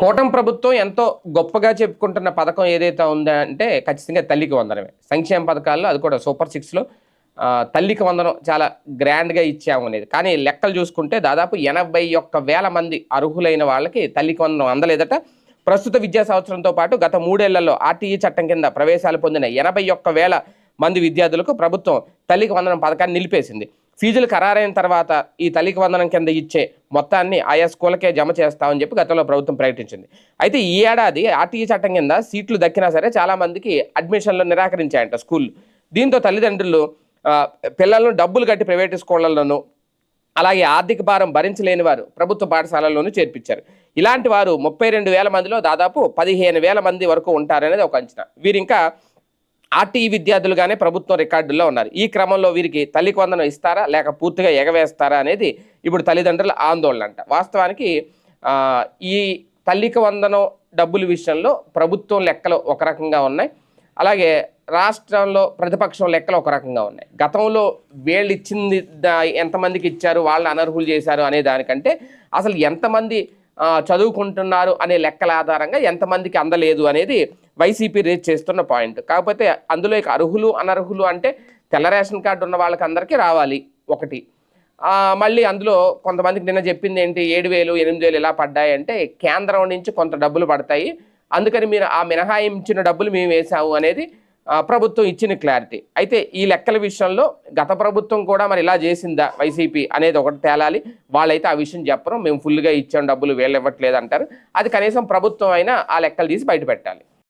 కూటమి ప్రభుత్వం ఎంతో గొప్పగా చెప్పుకుంటున్న పథకం ఏదైతే ఉందంటే అంటే ఖచ్చితంగా తల్లికి వందనమే. సంక్షేమ పథకాల్లో అది కూడా సూపర్ సిక్స్లో తల్లికి వందనం చాలా గ్రాండ్గా ఇచ్చాము అనేది. కానీ లెక్కలు చూసుకుంటే దాదాపు ఎనభై ఒక్క వేల మంది అర్హులైన వాళ్ళకి తల్లికి వందనం అందలేదట. ప్రస్తుత విద్యా సంవత్సరంతో పాటు గత మూడేళ్ళలో ఆర్టీఈ చట్టం కింద ప్రవేశాలు పొందిన ఎనభై ఒక్క వేల మంది విద్యార్థులకు ప్రభుత్వం తల్లికి వందనం పథకాన్ని నిలిపేసింది. ఫీజులు ఖరారైన తర్వాత ఈ తల్లికి వందనం కింద ఇచ్చే మొత్తాన్ని ఆయా స్కూళ్ళకే జమ చేస్తామని చెప్పి గతంలో ప్రభుత్వం ప్రకటించింది. అయితే ఈ ఏడాది ఆర్టీఈ చట్టం కింద సీట్లు దక్కినా సరే చాలామందికి అడ్మిషన్లు నిరాకరించాయంట స్కూల్ దీంతో తల్లిదండ్రులు పిల్లలను డబ్బులు కట్టి ప్రైవేటు స్కూళ్ళలోనూ అలాగే ఆర్థిక భారం భరించలేని వారు ప్రభుత్వ పాఠశాలల్లోనూ చేర్పించారు. ఇలాంటి వారు ముప్పై రెండు వేల మందిలో దాదాపు పదిహేను వేల మంది వరకు ఉంటారనేది ఒక అంచనా. వీరింకా ఇంకా ఆర్టీఈ విద్యార్థులుగానే ప్రభుత్వం రికార్డుల్లో ఉన్నారు. ఈ క్రమంలో వీరికి తల్లికి వందనం ఇస్తారా? లేక పూర్తిగా ఎగవేస్తారా? అనేది ఇప్పుడు తల్లిదండ్రుల ఆందోళన అంట. వాస్తవానికి ఈ తల్లికి వందనం డబ్బుల విషయంలో ప్రభుత్వం లెక్కలు ఒక రకంగా ఉన్నాయి. అలాగే రాష్ట్రంలో ప్రతిపక్షం లెక్కలు ఒక రకంగా ఉన్నాయి. గతంలో వీళ్ళు ఇచ్చింది ఎంతమందికి ఇచ్చారు? వాళ్ళని అనర్హులు చేశారు అనే దానికంటే అసలు ఎంతమంది చదువుకుంటున్నారు అనే లెక్కల ఆధారంగా ఎంతమందికి అందలేదు అనేది వైసీపీ రేజ్ చేస్తున్న పాయింట్. కాకపోతే అందులో ఇక అర్హులు అనర్హులు అంటే తెల్ల రేషన్ కార్డు ఉన్న వాళ్ళకి అందరికీ రావాలి ఒకటి. మళ్ళీ అందులో కొంతమందికి నిన్న చెప్పింది ఏంటి ఏడు వేలు ఎనిమిది వేలు ఇలా పడ్డాయి అంటే కేంద్రం నుంచి కొంత డబ్బులు పడతాయి. అందుకని మీరు ఆ మినహాయించిన డబ్బులు మేము వేసాము అనేది ప్రభుత్వం ఇచ్చిన క్లారిటీ. అయితే ఈ లెక్కల విషయంలో గత ప్రభుత్వం కూడా మరి ఇలా చేసిందా వైసీపీ అనేది ఒకటి తేలాలి. వాళ్ళైతే ఆ విషయం చెప్పరు. మేము ఫుల్గా ఇచ్చాం డబ్బులు వీళ్ళు ఇవ్వట్లేదు అంటారు. అది కనీసం ప్రభుత్వం అయినా ఆ లెక్కలు తీసి బయట పెట్టాలి.